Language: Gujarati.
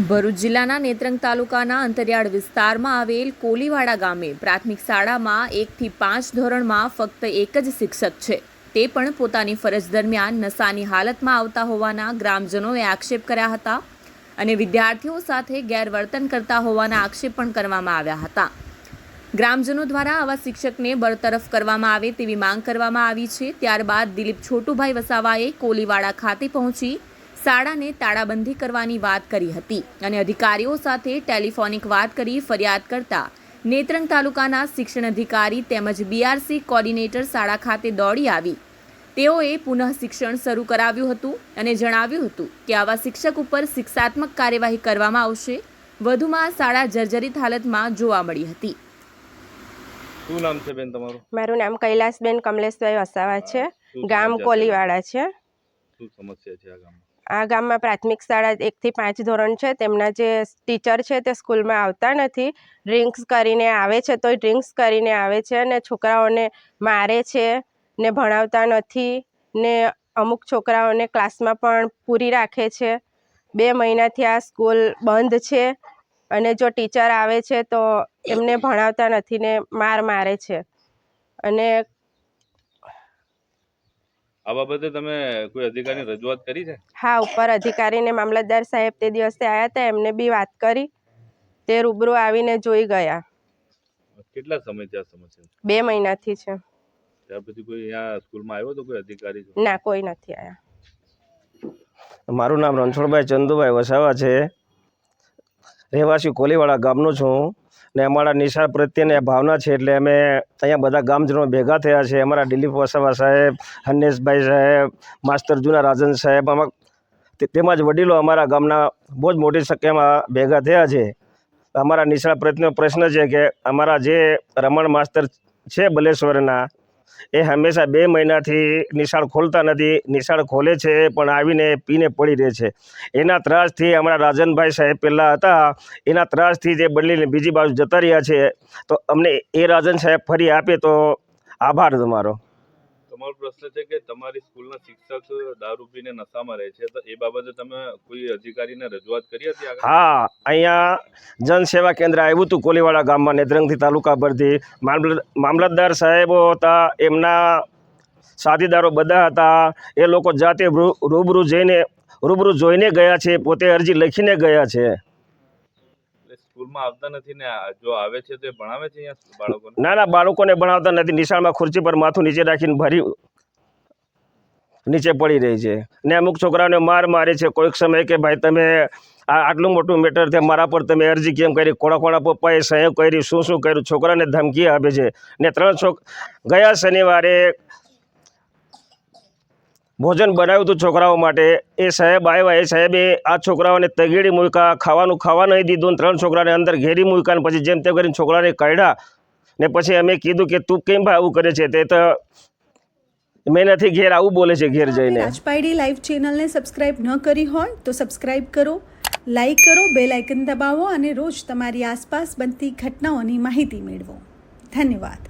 ભરૂચ જિલ્લાના નેત્રંગ તાલુકાના અંતરિયાળ વિસ્તારમાં આવેલ કોલીવાડા ગામે પ્રાથમિક શાળામાં એકથી પાંચ ધોરણમાં ફક્ત એક જ શિક્ષક છે. તે પણ પોતાની ફરજ દરમિયાન નશાની હાલતમાં આવતા હોવાના ગ્રામજનોએ આક્ષેપ કર્યા હતા અને વિદ્યાર્થીઓ સાથે ગેરવર્તન કરતા હોવાના આક્ષેપ પણ કરવામાં આવ્યા હતા. ગ્રામજનો દ્વારા આવા શિક્ષકને બરતરફ કરવામાં આવે તેવી માંગ કરવામાં આવી છે. ત્યારબાદ દિલીપ છોટુભાઈ વસાવાએ કોલીવાડા ખાતે પહોંચી શાળાને તાળાબંધી કરવાની વાત કરી હતી અને અધિકારીઓ સાથે ટેલિફોનિક વાત કરી ફરિયાદ કરતા નેત્રંગ તાલુકાના શિક્ષણ અધિકારી તેમજ બીઆરસી કોર્ડિનેટર શાળા ખાતે દોડી આવી. તેઓએ પુનઃ શિક્ષણ શરૂ કરાવ્યું હતું અને જણાવ્યું હતું કે આવા શિક્ષક ઉપર શિક્ષાત્મક કાર્યવાહી કરવામાં આવશે. વધુમાં શાળા જર્જરિત હાલતમાં જોવા મળી હતી. શું નામ છે બેન તમારું? મારું નામ કૈલાસબેન કમલેશભાઈ વસાવા છે. ગામ? કોલીવાડા છે. શું સમસ્યા છે આ ગામમાં? આ ગામમાં પ્રાથમિક શાળા એકથી પાંચ ધોરણ છે. તેમના જે ટીચર છે તે સ્કૂલમાં આવતા નથી. ડ્રિંક્સ કરીને આવે છે, તોય ડ્રિંક્સ કરીને આવે છે અને છોકરાઓને મારે છે ને ભણાવતા નથી ને અમુક છોકરાઓને ક્લાસમાં પણ પૂરી રાખે છે. બે મહિનાથી આ સ્કૂલ બંધ છે અને જો ટીચર આવે છે તો એમને ભણાવતા નથી ને માર મારે છે. અને આ બાબતે તમે કોઈ અધિકારીની રજૂઆત કરી છે? હા ઉપર અધિકારીને મામલતદાર સાહેબ તે દિવસે આવ્યા હતા એમને બી વાત કરી. તે રૂબરૂ આવીને જોઈ ગયા. કેટલા સમયથી આ સમસ્યા બે મહિનાથી છે. ત્યાર પછી કોઈ અહીંયા સ્કૂલમાં આવ્યો તો કોઈ અધિકારી ના કોઈ નથી આવ્યા મારું નામ રણછોડભાઈ ચંદુભાઈ વસાવા છે. રહેવાસી કોલીવાડા ગામનો છું ને અમારા નિશાળ પ્રત્યેની ભાવના છે એટલે અમે અહીંયા બધા ગામજનો ભેગા થયા છે. અમારા દિલીપ વસાવા સાહેબ હન્નેશભાઈ સાહેબ, માસ્તર જુના રાજન સાહેબ અમારા તેમજ વડીલો અમારા ગામના બહુ જ મોટી સંખ્યામાં ભેગા થયા છે. અમારા નિશાળ પ્રત્યેનો પ્રશ્ન છે કે અમારા જે રમણ માસ્તર છે બલેશ્વરના એ હંમેશા બે મહિનાથી નિશાળ ખોલતા નથી, નિશાળ ખોલે છે, પણ આવીને પીને પડી રહે છે. એના ત્રાસથી અમારા રાજનભાઈ સાહેબ પહેલાં હતા, એના ત્રાસથી જે બદલીને બીજી બાજુ જતા રહ્યા છે, તો અમને એ રાજન સાહેબ ફરી આપે તો આભાર તમારો. તમારો પ્રશ્ન છે કે તમારી સ્કૂલના શિક્ષક દારૂ પીને નશામાં રહે છે, તો એ બાબતે તમે કોઈ અધિકારીને રજૂઆત કરી હતી હા, અહીંયા જનસેવા કેન્દ્ર આવ્યું હતું કોલીવાડા ગામમાં, નેત્રંગથી તાલુકા પરથી. મામલ- મામલતદાર સાહેબો હતા, એમના સાથીદારો બધા હતા. એ લોકો જાતે રૂબરૂ જઈને, રૂબરૂ જોઈને ગયા છે, પોતે અરજી લખીને ગયા છે. સ્કૂલમાં આવતા નથી ને જો આવે છે તો ભણાવે છે અહીંયા બાળકોને? નાના બાળકોને ભણાવતા નથી. નિશાળમાં ખુરશી પર માથું નીચે રાખીને ભરી નીચે પડી રહી છે. ને અમુક છોકરાઓને માર મારે છે. કોઈક સમય કે ભાઈ તમે આ આટલું મોટું મેટર છે, મારા પર તમે અરજી કેમ કરી? કોણા કોણા પપ્પાએ સહયોગ કરી શું શું કર્યું? છોકરાને ધમકી આપે છે. ને ત્રણ છોક ગયા શનિવારે ભોજન બનાવ્યું હતું છોકરાઓ માટે. એ સાહેબ આવ્યા એ સાહેબે આ છોકરાઓને તગેડી મૂક્યા ખાવાનું ખાવા નહીં દીધું ત્રણ છોકરાને અંદર ઘેરી મૂક્યા ને પછી જેમ તેમ કરીને છોકરાને કાઢ્યા ને પછી અમે કીધું કે તું કેમ ભાઈ આવું કરે છે? તે તો મેં નથી ઘેર આવું બોલે છે ઘેર જઈને. રાજપાયડી લાઈવ ચેનલને સબસ્ક્રાઇબ ન કરી હોય તો સબસ્ક્રાઇબ કરો લાઈક કરો બેલ આઇકન દબાવો અને રોજ તમારી આસપાસ બનતી ઘટનાઓની માહિતી મેળવો. ધન્યવાદ.